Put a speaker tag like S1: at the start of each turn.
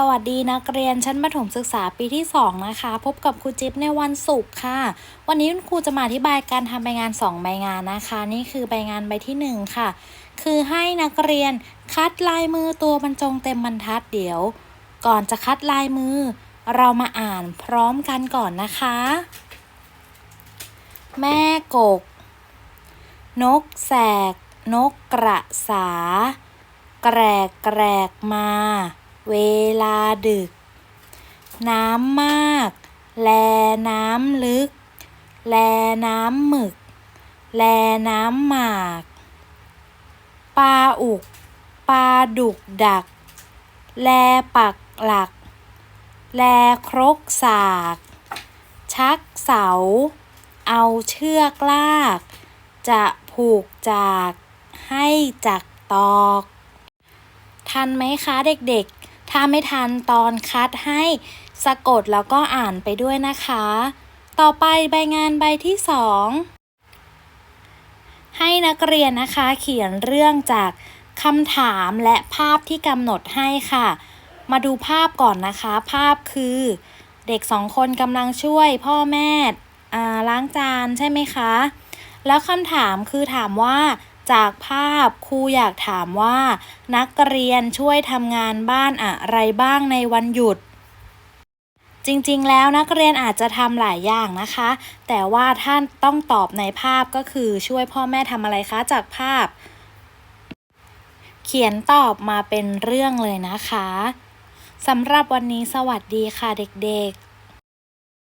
S1: สวัสดีนักเรียนชั้นประถมศึกษาปีที่ 2 นะคะ พบกับครูจิ๊บในวันศุกร์ค่ะ วันนี้คุณครูจะมาอธิบายการทำใบงาน 2 ใบงานนะคะ นี่คือใบงานใบที่ 1 ค่ะ คือให้นักเรียนคัดลายมือตัวบรรจงเต็มบรรทัดเดี๋ยว ก่อนจะคัดลายมือ เรามาอ่านพร้อมกันก่อนนะคะ แม่กก นกแสก นกกระสา แกรกแกรกมา เวลาดึก น้ำมาก แลน้ำลึก แลน้ำหมึก แลน้ำหมาก ปลาอุก ปลาดุกดัก แลปักหลัก แลครกสาก ชักเสา เอาเชือกลาก จะผูกจากให้จักตอก ทันไหมคะเด็กๆ ถ้าไม่ทันตอนคัดให้สะกดแล้วก็อ่านไปด้วยนะคะ ต่อไปใบงานใบที่สองให้นักเรียนนะคะเขียนเรื่องจากคำถามและภาพที่กำหนดให้ค่ะ มาดูภาพก่อนนะคะ ภาพคือ เด็กสองคนกำลังช่วยพ่อแม่ล้างจานใช่ไหมคะ แล้วคำถามคือถามว่า จากภาพครูอยากถามว่า นักเรียนช่วยทำงานบ้านอะไรบ้างในวันหยุด จริงๆ แล้วนักเรียนอาจจะทำหลายอย่างนะคะ แต่ว่าท่านต้องตอบในภาพก็คือช่วยพ่อแม่ทำอะไรคะจากภาพ เขียนตอบมาเป็นเรื่องเลยนะคะสำหรับวันนี้สวัสดีค่ะเด็กๆ